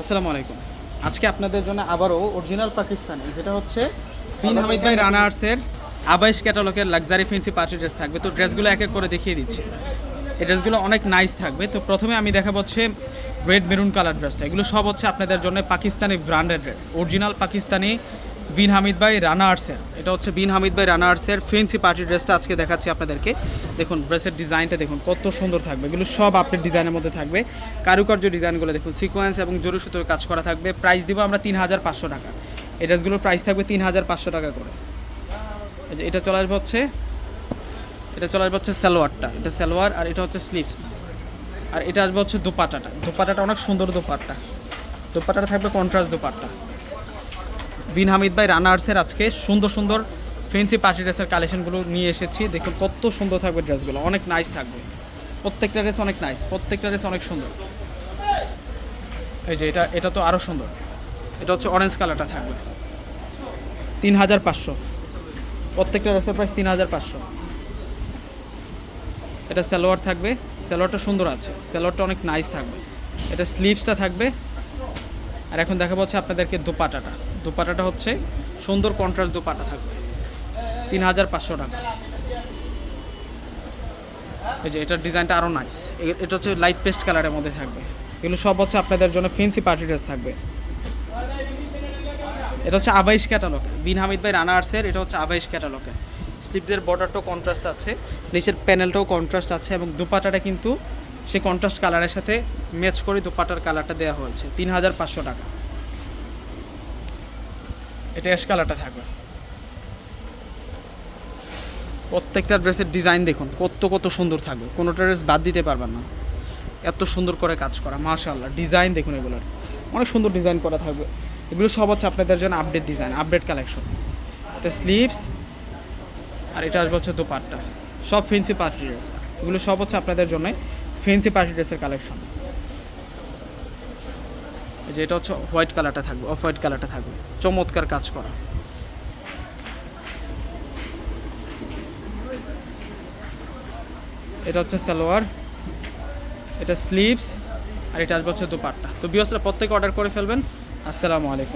আসসালামু আলাইকুম। আজকে আপনাদের জন্য আবারও অরিজিনাল পাকিস্তানি যেটা হচ্ছে বিন হামিদ ভাই রানা আর্টসের আবাইশ ক্যাটালগের লাক্সারি ফেন্সি পার্টি ড্রেস থাকবে। তো ড্রেসগুলো এক এক করে দেখিয়ে দিচ্ছি। এই ড্রেসগুলো অনেক নাইস থাকবে। তো প্রথমে আমি দেখাবো হচ্ছে রেড মেরুন কালার ড্রেসটা এগুলো সব হচ্ছে আপনাদের জন্য Pakistani branded dress original Pakistani Bin Hamid ভাই, রানা আর্টসের এটা হচ্ছে বিন হামিদ ভাই, রানা আর্টসের ফেন্সি পার্টি ড্রেসটা আজকে দেখাচ্ছি আপনাদেরকে। দেখুন, ড্রেসের ডিজাইনটা দেখুন, কত সুন্দর থাকবে। এগুলো সব আপনার ডিজাইনের মধ্যে থাকবে। কারুকার্য ডিজাইনগুলো দেখুন সিকোয়েন্স এবং জরুরি সুতোর কাজ করা থাকবে। প্রাইস দিব আমরা তিন হাজার পাঁচশো টাকা। এই ড্রেসগুলোর প্রাইস থাকবে তিন হাজার পাঁচশো টাকা করে। এটা চলে আসবে হচ্ছে, এটা চলে আসবে হচ্ছে সালোয়ারটা। এটা সালোয়ার আর এটা হচ্ছে স্লিভস আর এটা আসবে হচ্ছে দোপাটাটা। দোপাটাটা অনেক সুন্দর দোপাট্টা। দোপাট্টাটা থাকবে কন্ট্রাস্ট দোপাট্টা। বিন হামিদ ভাই রানার্সের আজকে সুন্দর সুন্দর ফেন্সি পার্টি ড্রেসের কালেকশনগুলো নিয়ে এসেছি। দেখুন কত সুন্দর থাকবে ড্রেসগুলো, অনেক নাইস থাকবে। প্রত্যেকটা ড্রেস অনেক নাইস প্রত্যেকটা ড্রেস অনেক সুন্দর। এই যে এটা এটা তো আরও সুন্দর। এটা হচ্ছে অরেঞ্জ কালারটা থাকবে। তিন হাজার পাঁচশো। প্রত্যেকটা ড্রেসের প্রাইস তিন হাজার পাঁচশো। এটা সালোয়ার থাকবে, সালোয়ারটা সুন্দর আছে। সালোয়ারটা অনেক নাইস থাকবে। এটা স্লিভসটা থাকবে। আর এখন দেখা হচ্ছে আপনাদেরকে দোপাটাটা। দোপাটাটা হচ্ছে সুন্দর কন্ট্রাস্ট দোপাটা থাকবে। তিন হাজার পাঁচশো টাকা। এই যে এটার ডিজাইনটা আরও নাইস এটা হচ্ছে লাইট পেস্ট কালারের মধ্যে থাকবে। এগুলো সব হচ্ছে আপনাদের জন্য ফেন্সি পার্টি ড্রেস থাকবে। এটা হচ্ছে আবাইশ ক্যাটালগ বিন হামিদ ভাই রানা আর্টসের এটা হচ্ছে আবাইশ ক্যাটালগে স্লিপদের বর্ডারটাও কন্ট্রাস্ট আছে, নিচের প্যানেলটাও কন্ট্রাস্ট আছে এবং দুপাটাটা কিন্তু সেই কন্ট্রাস্ট কালারের সাথে ম্যাচ করে দুপাটার কালারটা দেওয়া হয়েছে তিন হাজার পাঁচশো টাকা। এটা অ্যাশ কালারটা থাকবে। প্রত্যেকটা ড্রেসের ডিজাইন দেখুন, কত কত সুন্দর থাকবে। কোনোটা ড্রেস বাদ দিতে পারবেন না। এত সুন্দর করে কাজ করা, মাশাআল্লাহ ডিজাইন দেখুন এগুলোর। অনেক সুন্দর ডিজাইন করা থাকবে। এগুলো সব হচ্ছে আপনাদের জন্য আপডেট ডিজাইন আপডেট কালেকশন এটা স্লিভস আর এটা আসবে হচ্ছে দোপাট্টা। সব ফেন্সি পার্টি ড্রেস এগুলো সব হচ্ছে আপনাদের জন্য ফেন্সি পার্টি ড্রেসের কালেকশন এই যে এটা হচ্ছে হোয়াইট কালারটা থাকবে অফ হোয়াইট কালারটা থাকবে। চমৎকার কাজ করা। এটা হচ্ছে সালোয়ার, এটা স্লিভস আর এটা আসবে হচ্ছে দুপাট্টা। তো বিয়সরা প্রত্যেকে অর্ডার করে ফেলবেন। আসসালামু আলাইকুম।